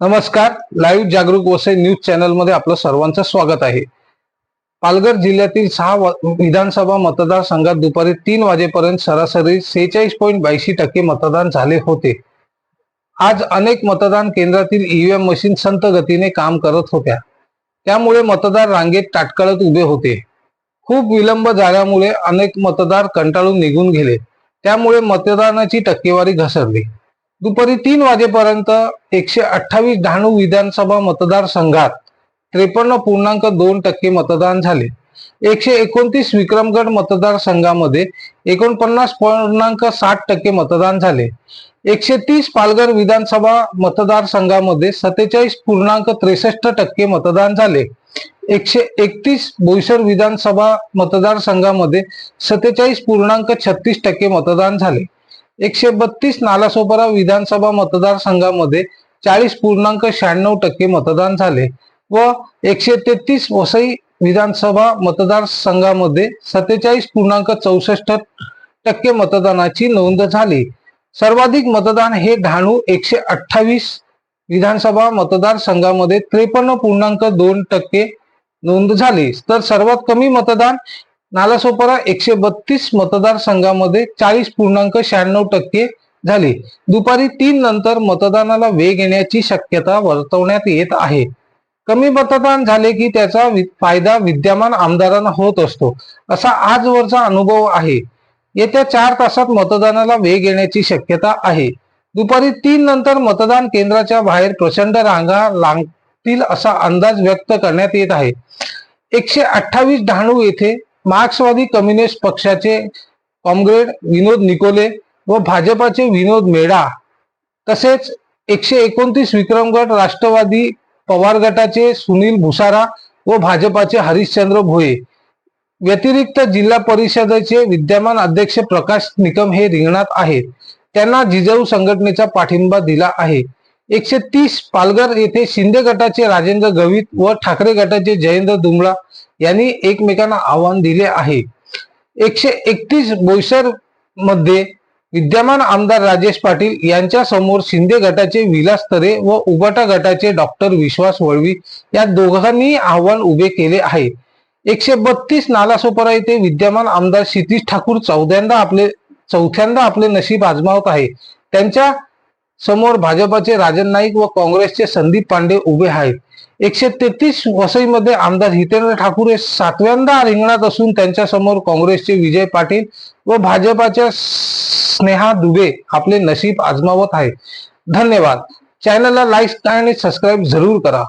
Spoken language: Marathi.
नमस्कार. लाईव्ह जागरूक वसई न्यूज चॅनलमध्ये आपलं सर्वांचं स्वागत आहे. पालघर जिल्ह्यातील सहा विधानसभा मतदारसंघात दुपारी तीन वाजेपर्यंत सरासरी सेहेचाळीस पॉईंट ब्याऐंशी टक्के मतदान झाले होते. आज अनेक मतदान केंद्रातील ईव्हीएम मशीन संत गतीने काम करत होत्या. त्यामुळे मतदार रांगेत ताटकळत उभे होते. खूप विलंब झाल्यामुळे अनेक मतदार कंटाळून निघून गेले. त्यामुळे मतदानाची टक्केवारी घसरली. दुपारी तीन वाजेपर्यंत एकशे अठ्ठावीस डहाणू विधानसभा मतदारसंघात त्रेपन्न पूर्णांक दोन टक्के मतदान झाले. एकशे एकोणतीस विक्रमगड मतदारसंघामध्ये एकोणपन्नास पूर्णांक साठ टक्के मतदान झाले. एकशे तीस पालघर विधानसभा मतदारसंघामध्ये सत्तेचाळीस पूर्णांक त्रेसष्ट टक्के मतदान झाले. एकशे एकतीस बोईसर विधानसभा मतदारसंघामध्ये सत्तेचाळीस पूर्णांक छत्तीस टक्के मतदान झाले. एकशे बत्तीस नालासोपारा विधानसभा मतदारसंघामध्ये चाळीस पूर्णांक शहाण्णव टक्के मतदान झाले व एकशे तेहतीस वसई विधानसभा मतदारसंघामध्ये सत्तेचाळीस पूर्णांक चौसष्ट टक्के मतदानाची नोंद झाली. सर्वाधिक मतदान हे डहाणू एकशे अठ्ठावीस विधानसभा मतदारसंघामध्ये त्रेपन्न पूर्णांक दोन टक्के नोंद झाली. तर सर्वात कमी मतदान नालासोपारा एकशे बत्तीस मतदारसंघामध्ये चाळीस पूर्णांक शहाण्णव टक्के झाली. दुपारी तीन नंतर मतदानाला वेग येण्याची शक्यता वर्तवण्यात येत आहे. कमी मतदान झाले की त्याचा वि- फायदा विद्यमान आमदारांना होत असतो असा आजवरचा अनुभव आहे. येत्या चार तासात मतदानाला वेग येण्याची शक्यता आहे. दुपारी तीन नंतर मतदान केंद्राच्या बाहेर प्रचंड रांगा लागतील असा अंदाज व्यक्त करण्यात येत आहे. एकशे अठ्ठावीस डहाणू येथे मार्क्सवादी कम्युनिस्ट पक्षाचे कॉम्रेड विनोद निकोले व भाजपाचे विनोद मेढा. तसेच एकशे एकोणतीस विक्रमगड राष्ट्रवादी पवार गटाचे सुनील भुसारा व भाजपाचे हरिश्चंद्र भोये. व्यतिरिक्त जिल्हा परिषदेचे विद्यमान अध्यक्ष प्रकाश निकम हे रिंगणात आहेत. त्यांना जिजाऊ संघटनेचा पाठिंबा दिला आहे. एकशे तीस पालघर येथे शिंदे गटाचे राजेंद्र गवित व ठाकरे गटाचे जयेंद्र दुमळा यांनी एकमेकांना आव्हान दिले आहे. एकशे एकतीस बोईसरमध्ये विद्यमान आमदार राजेश पाटील यांच्या समोर शिंदे गटाचे विलास तरे व उबाटा गटाचे डॉक्टर विश्वास वळवी या दोघांनी आव्हान उभे केले आहे. एकशे बत्तीस नालासोपारा येथे विद्यमान आमदार क्षितिश ठाकूर चौद्यांदा आपले चौथ्यांदा आपले नशीब आजमावत आहे. त्यांच्या समोर भाजपाचे राजन नाईक व काँग्रेसचे संदीप पांडे उभे आहेत. एकशे तेहतीस वसईमध्ये आमदार हितेंद्र ठाकूर हे सातव्यांदा रिंगणात असून त्यांच्यासमोर काँग्रेसचे विजय पाटील व भाजपाच्या स्नेहा दुबे आपले नशीब आजमावत आहेत. धन्यवाद. चॅनलला लाईक आणि सबस्क्राईब जरूर करा.